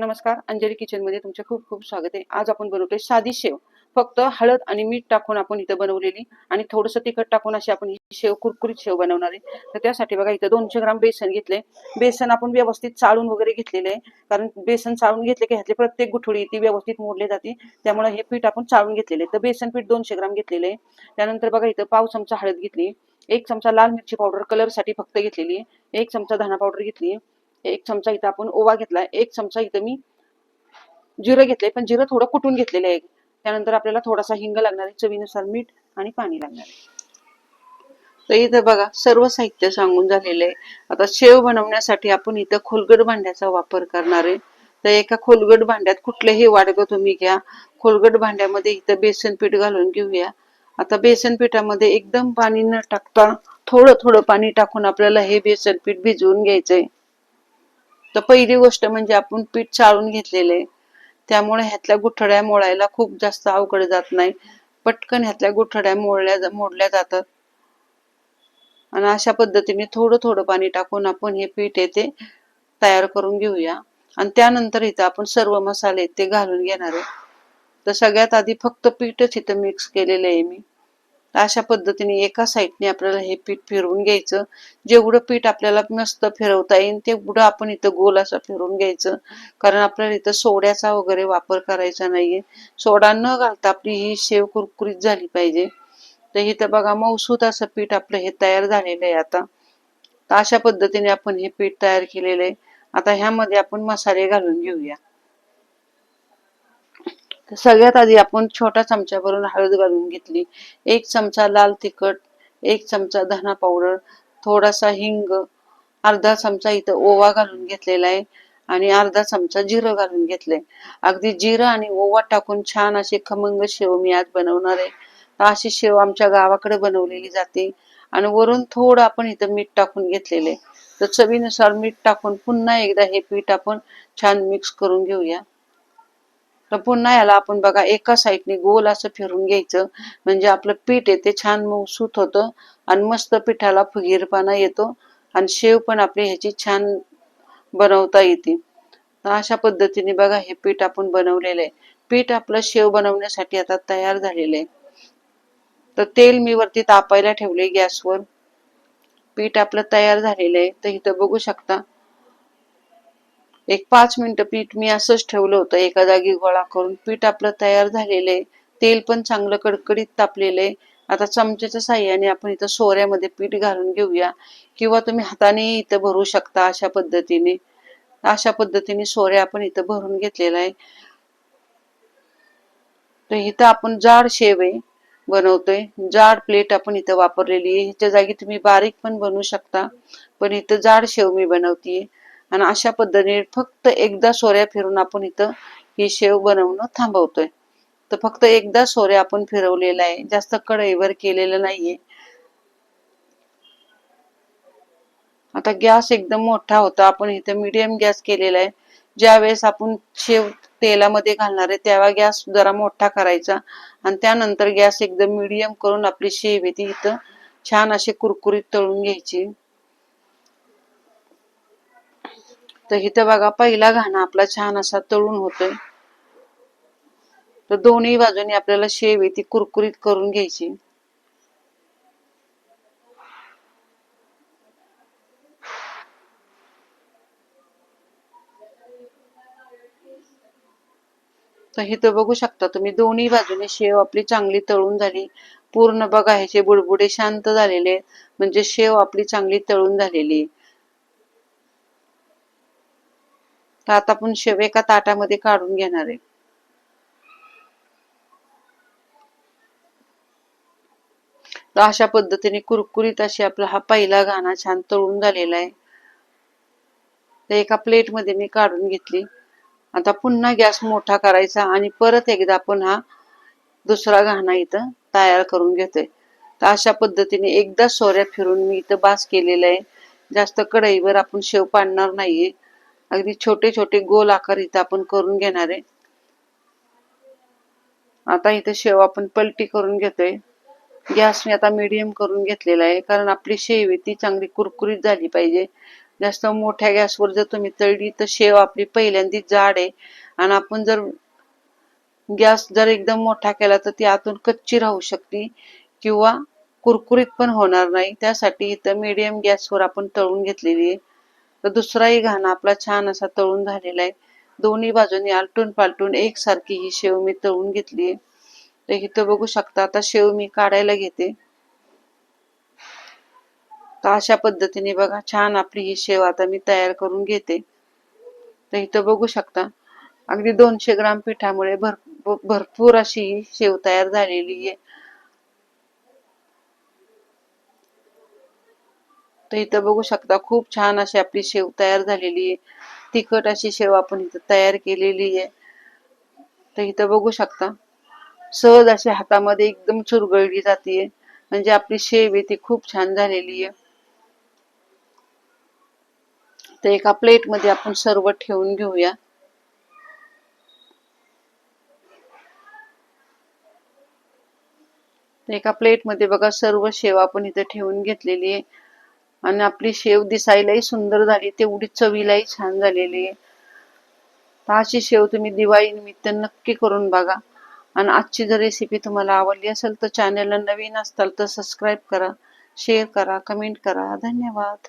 नमस्कार अंजली किचनमध्ये तुमचे खूप खूप स्वागत आहे. आज आपण बनवतोय साधी शेव. फक्त हळद आणि मीठ टाकून आपण इथं बनवलेली आणि थोडस तिखट टाकून अशी आपण ही शेव कुरकुरीत शेव बनवणार आहे. तर त्यासाठी बघा इथं दोनशे ग्राम बेसन घेतले बेसन आपण व्यवस्थित चाळून वगैरे घेतलेले आहे. कारण बेसन चाळून घेतले की ह्यातली प्रत्येक गुठळी ती व्यवस्थित मोडली जाते. त्यामुळे हे पीठ आपण चाळून घेतलेले आहे. तर बेसन पीठ दोनशे ग्राम घेतलेले आहे. त्यानंतर बघा इथं पाव चमचा हळद घेतली. एक चमचा लाल मिरची पावडर कलरसाठी फक्त घेतलेली आहे. एक चमचा धना पावडर घेतली एक चमचा इथं आपण ओवा घेतलाय एक चमचा इथं मी जिरं घेतलंय पण जिरं थोडं कुटून घेतलेलं आहे. त्यानंतर आपल्याला थोडासा हिंग लागणार आहे चवीनुसार मीठ आणि पाणी लागणार आहे. तर इथं बघा सर्व साहित्य सांगून झालेलं आहे. आता शेव बनवण्यासाठी आपण इथं खोलगड भांड्याचा वापर करणार आहे. तर एका खोलगड भांड्यात कुठलेही वाडगं तुम्ही घ्या. खोलगड भांड्यामध्ये इथं बेसन पीठ घालून घेऊया. आता बेसन पिठामध्ये एकदम पाणी न टाकता थोडं थोडं पाणी टाकून आपल्याला हे बेसन पीठ भिजवून घ्यायचंय. तर पहिली गोष्ट म्हणजे आपण पीठ चाळून घेतलेलं. आहे त्यामुळे ह्यातल्या गुठड्या मोडायला खूप जास्त अवघड जात नाही. पटकन ह्यातल्या गुठड्या मोडल्या मोडल्या जातात. आणि अशा पद्धतीने थोडं थोडं पाणी टाकून आपण हे पीठ येते तयार करून घेऊया. आणि त्यानंतर इथं आपण सर्व मसाले ते घालून घेणार आहे. तर सगळ्यात आधी फक्त पीठच इथं मिक्स केलेलं आहे मी. अशा पद्धतीने एका साईडने आपल्याला हे पीठ फिरवून घ्यायचं. जेवढं पीठ आपल्याला मस्त फिरवता येईल तेवढं आपण इथं गोल असं फिरवून घ्यायचं. कारण आपल्याला इथं सोड्याचा वगैरे वापर करायचा नाहीये. सोडा न घालता आपली ही शेव कुरकुरीत झाली पाहिजे. तर इथं बघा मऊसूत असं पीठ आपलं हे तयार झालेलं आहे आता. तर अशा पद्धतीने आपण हे पीठ तयार केलेलं आहे. आता ह्यामध्ये आपण मसाले घालून घेऊया. तर सगळ्यात आधी आपण छोटा चमचा भरून हळद घालून घेतली. एक चमचा लाल तिखट एक चमचा धना पावडर थोडासा हिंग अर्धा चमचा इथं ओवा घालून घेतलेला आहे आणि अर्धा चमचा जिरं घालून घेतलंय. अगदी जिरं आणि ओवा टाकून छान अशी खमंग शेव मी आज बनवणार आहे. तर अशी शेव आमच्या गावाकडे बनवलेली जाते आणि वरून थोडं आपण इथं मीठ टाकून घेतलेले तर चवीनुसार मीठ टाकून पुन्हा एकदा हे पीठ आपण छान मिक्स करून घेऊया. तर पुन्हा याला आपण बघा एका साईडने गोल असं फिरून घ्यायचं. म्हणजे आपलं पीठ येते छान मऊसूत होतं आणि मस्त पिठाला फुगीरपणा येतो आणि शेव पण आपली ह्याची छान बनवता येते. तर अशा पद्धतीने बघा हे पीठ आपण बनवलेलं आहे. पीठ आपलं शेव बनवण्यासाठी आता तयार झालेलं आहे. तर तेल मी वरती तापायला ठेवले गॅसवर. पीठ आपलं तयार झालेलं आहे. तर इथं बघू शकता एक पाच मिनिटं पीठ मी असंच ठेवलं होतं. एका जागी गोळा करून पीठ आपलं तयार झालेलं आहे. तेल पण चांगलं कडकडीत तापलेलं आहे. आता चमच्याच्या साह्याने आपण इथं सोऱ्यामध्ये पीठ घालून घेऊया. किंवा तुम्ही हाताने इथं भरू शकता अशा पद्धतीने. अशा पद्धतीने सोऱ्या आपण इथं भरून घेतलेला आहे. तर इथं आपण जाड शेव आहे बनवतोय. जाड प्लेट आपण इथं वापरलेली आहे. ह्याच्या जागी तुम्ही बारीक पण बनवू शकता. पण इथं जाड शेव मी बनवतीये. आणि अशा पद्धतीने फक्त एकदा सोऱ्या फिरून आपण इथं ही शेव बनवणं थांबवतोय. तर फक्त एकदा सोऱ्या आपण फिरवलेला आहे. जास्त कढईवर केलेलं नाहीये. आता गॅस एकदम मोठा होता. आपण इथं मीडियम गॅस केलेला आहे. ज्या वेळेस आपण शेव तेलामध्ये घालणार आहे तेव्हा गॅस जरा मोठा करायचा. आणि त्यानंतर गॅस एकदम मीडियम करून आपली शेव आहे ती इथं छान अशी कुरकुरीत तळून घ्यायची. तर इथं बघा पहिला घाणा आपला छान असा तळून होतोय. तर दोन्ही बाजूनी आपल्याला शेव ती कुरकुरीत करून घ्यायची. तर इथं बघू शकता तुम्ही दोन्ही बाजूने शेव आपली चांगली तळून झाली. पूर्ण बघा ह्याचे बुडबुडे शांत झालेले म्हणजे शेव आपली चांगली तळून झालेली आहे. तर आता आपण शेव एका ताटामध्ये काढून घेणार आहे. तर अशा पद्धतीने कुरकुरीत अशी आपला हा पहिला गाणा छान तळून झालेला आहे. तर एका प्लेटमध्ये मी काढून घेतली. आता पुन्हा गॅस मोठा करायचा आणि परत एकदा आपण हा दुसरा घाणा इथं तयार करून घेतोय. तर अशा पद्धतीने एकदा सोऱ्या फिरून मी इथं बास केलेला आहे. जास्त कढईवर आपण शेव पाडणार नाहीये. अगदी छोटे छोटे गोल आकार इथं आपण करून घेणार आहे. आता इथं शेव आपण पलटी करून घेतोय. गॅस मी आता मीडियम करून घेतलेला आहे कारण आपली शेव आहे ती चांगली कुरकुरीत झाली पाहिजे. जास्त मोठ्या गॅसवर जर तुम्ही तळली तर शेव आपली पहिल्यांदी जाड आहे. आणि आपण जर गॅस जर एकदम मोठा केला तर ती आतून कच्ची राहू शकते किंवा कुरकुरीत पण होणार नाही. त्यासाठी इथं मीडियम गॅसवर आपण तळून घेतलेली आहे. तर दुसराही घाणा आपला छान असा तळून झालेला आहे. दोन्ही बाजूनी आलटून पालटून एकसारखी ही शेव मी तळून घेतली आहे. तर इथं बघू शकता आता शेव मी काढायला घेते. तर अशा पद्धतीने बघा छान आपली ही शेव आता मी तयार करून घेते. तर इथं बघू शकता अगदी दोनशे ग्राम पिठामुळे भर भरपूर अशी शेव तयार झालेली आहे. तर इथं बघू शकता खूप छान अशी आपली शेव तयार झालेली आहे. तिखट अशी शेव आपण इथं तयार केलेली आहे. तर इथं बघू शकता. सहज अशी हातामध्ये एकदम चुरगळली जाते. म्हणजे आपली शेव आहे ती खूप छान झालेली आहे. तर एका प्लेटमध्ये आपण सर्व ठेवून घेऊया. एका प्लेटमध्ये बघा सर्व शेव आपण इथे ठेवून घेतलेली आहे. आणि आपली शेव दिसायलाही सुंदर झाली तेवढी चवीलाही छान झालेली आहे. अशी शेव तुम्ही दिवाळी निमित्त नक्की करून बघा. आणि आजची जर रेसिपी तुम्हाला आवडली असेल तर चॅनलला नवीन असताल तर सबस्क्राईब करा शेअर करा कमेंट करा. धन्यवाद.